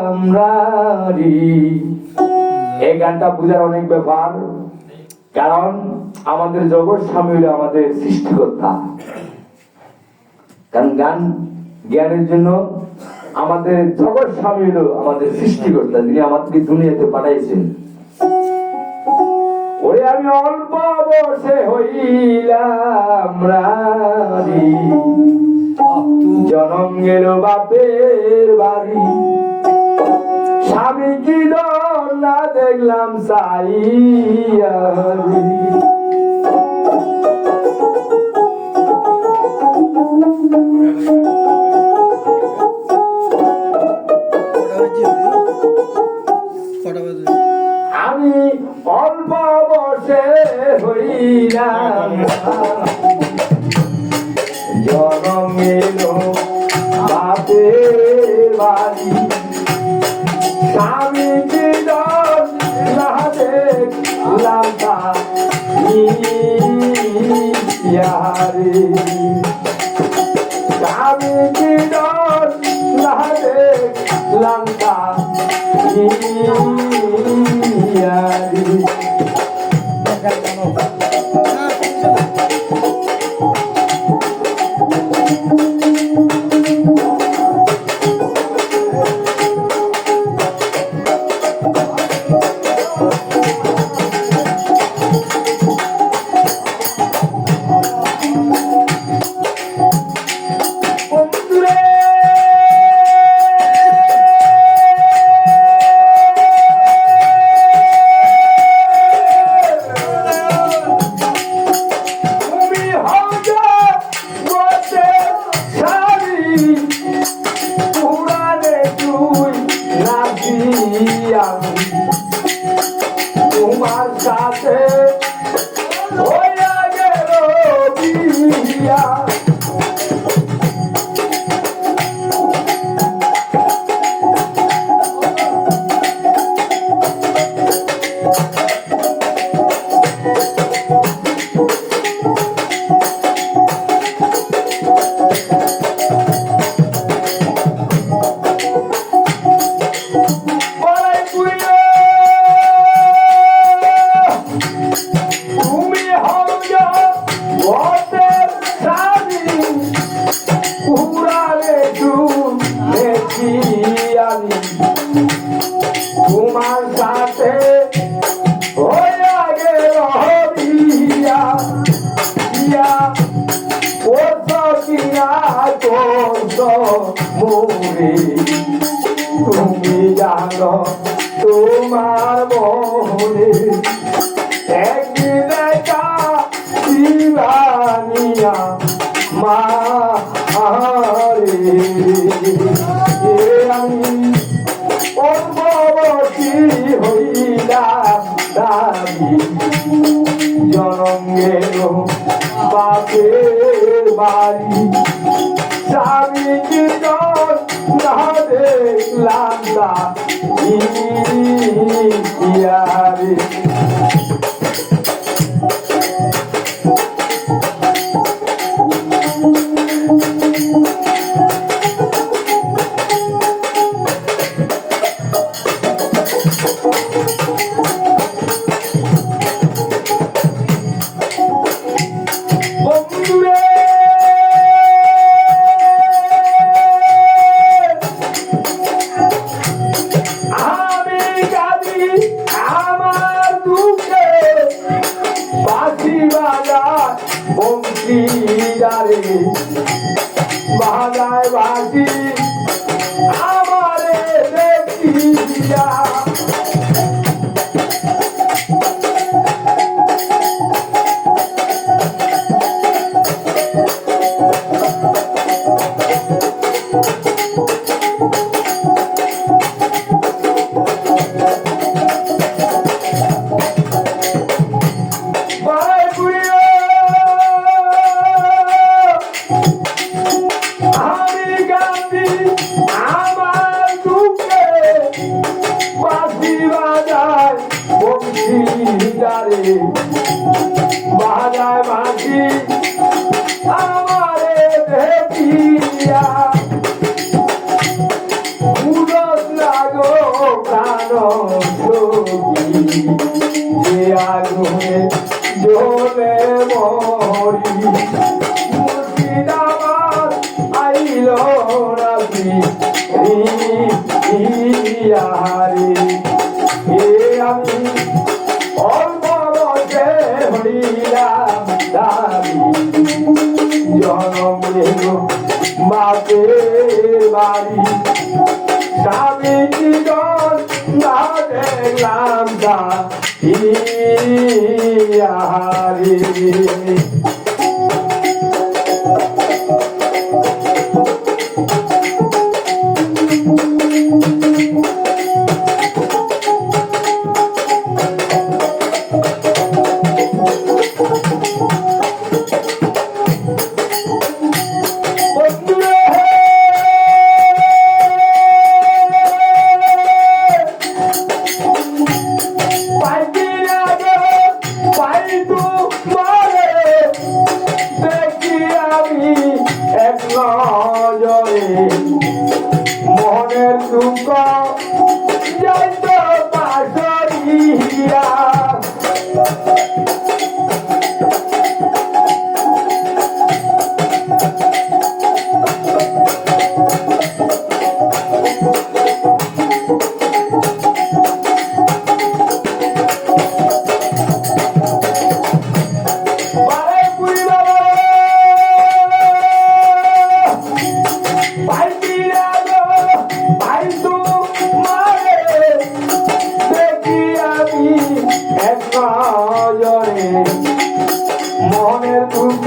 রামরারি এই গানটা বুঝার অনেক ব্যাপার। কারণ আমাদের জগৎ স্বামী হলো আমাদের সৃষ্টিকর্তা। কারণ গান জ্ঞানের জন্য আমাদের জগৎ স্বামী হলো আমাদের সৃষ্টিকর্তা যিনি আমাদেরকে দুনিয়াতে পাঠাইছেন। ওরে আমি অল্প বসে হইলাম রানী। জনম গেল বাপের বাড়ি। না দেখলাম সাইয়া আমি অল্প হইলাম। বাপের বাড়ি। স্বামী ইয়ারে স্বামী কি দর না তোমার সাথে হইয়া গেল বিয়া বলাই মনে একদিন একা দিবানিয়া মা আরে আমি পূর্ববর্তী হইলাম দাবি। জনম বাপের বাড়ি। স্বামী দেখলাম না Brasil. বাজায় বাঁচি আমারে ভেটিয়া। উড়স লাগো প্রাণ যে আগুনে জলে মরি, মুর্শিদাবাদ আইল রাবি ইয়ারে হে আমি অল হইলাম দাবি জনম নিল বাপের বাড়ি স্বামী জীবন না দেখলাম মনের দুঃখ